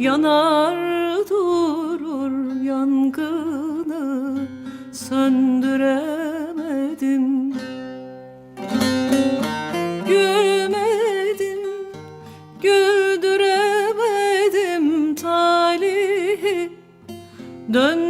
Yanar durur yangını Söndüremedim. Gülmedim, güldüremedim talihi. Döndüremedim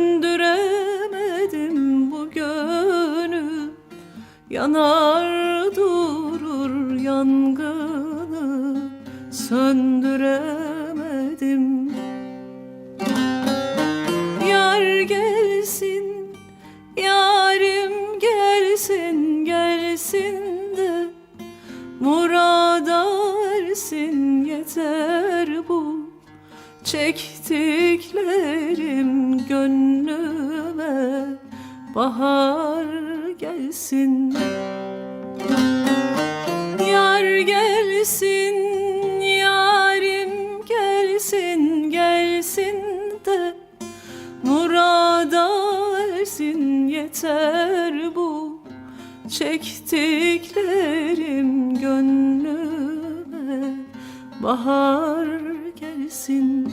ersin yeter bu Çektiklerim gönlüme. Bahar gelsin Yar gelsin, yarim gelsin, gelsin de Murada ersin yeter bu Çektiklerim gönlüme Bahar gelsin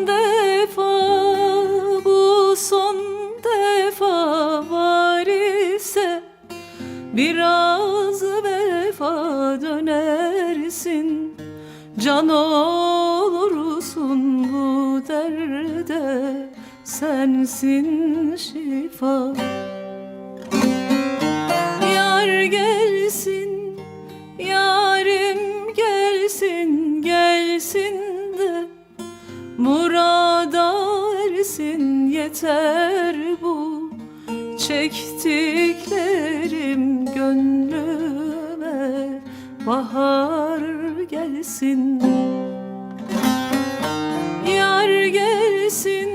dönersin Can olursun bu derde? Sensin şifa. Yar gelsin, yarim gelsin, gelsin de Murada ersin yeter bu Çektiklerim gönlüme. Bahar gelsin. Yar gelsin,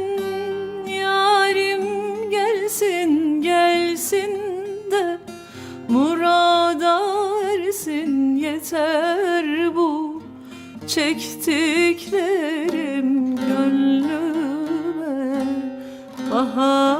yarim gelsin, gelsin de Murada ersin. Yeter bu Çektiklerim gönlüme. Bahar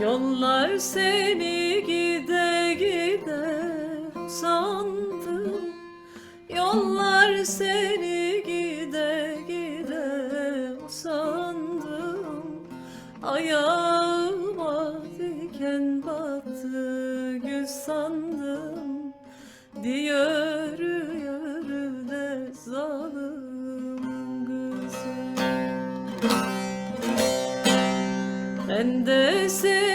Yollar seni gide gide sandım. Yollar seni gide gide sandım. Ayağıma diken battı gül sandım. Diyor yürü de zalim kızım ben de seni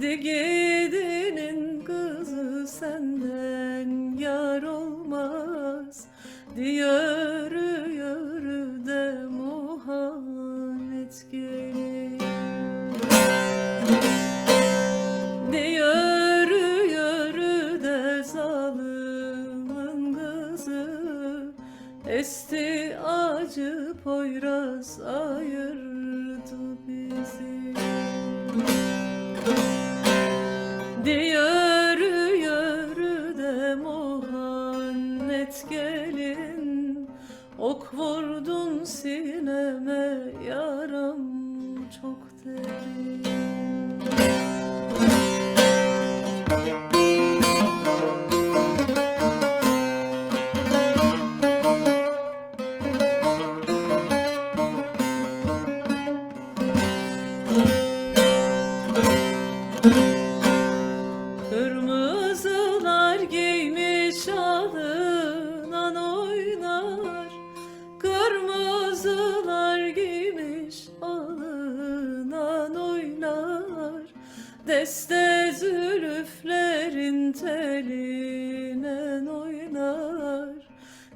De gidinin kızı senden yar olmaz Diyor yürü de muhallet gelin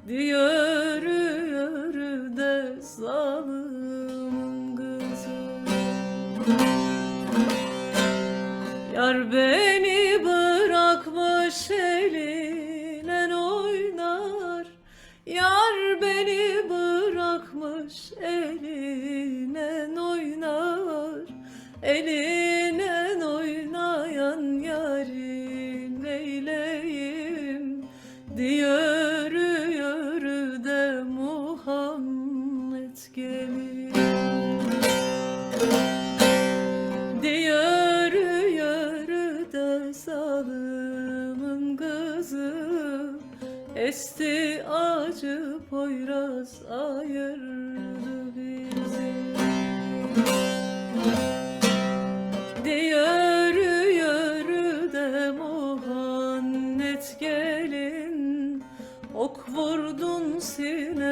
Diyor yürü de zalimin kızı. Yar beni bırakmış eliyle oynar. Yar beni bırakmış eline oynar. Eline Esti acı poyraz ayırdı bizi. Diyor yürü de muhannet gelin. Ok vurdun sineme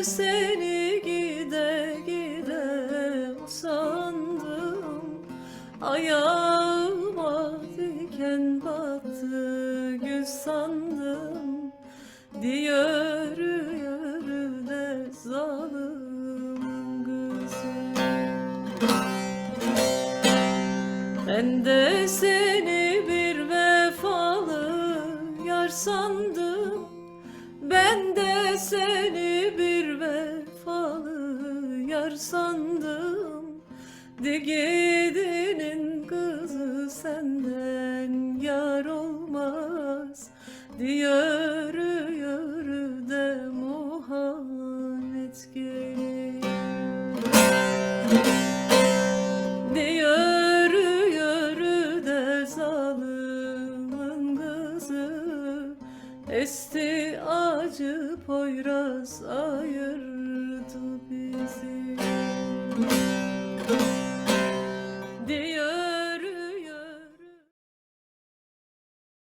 Seni gide gide sandım. Ayağıma diken battı güz sandım. Diyor yürü de zalimin kızı ben de seni De gidinin kızı senden yar olmaz Diyor yürü de Muhammed gelin Diyor yürü de zalimin kızı Esti acı poyraz ayırdı bizi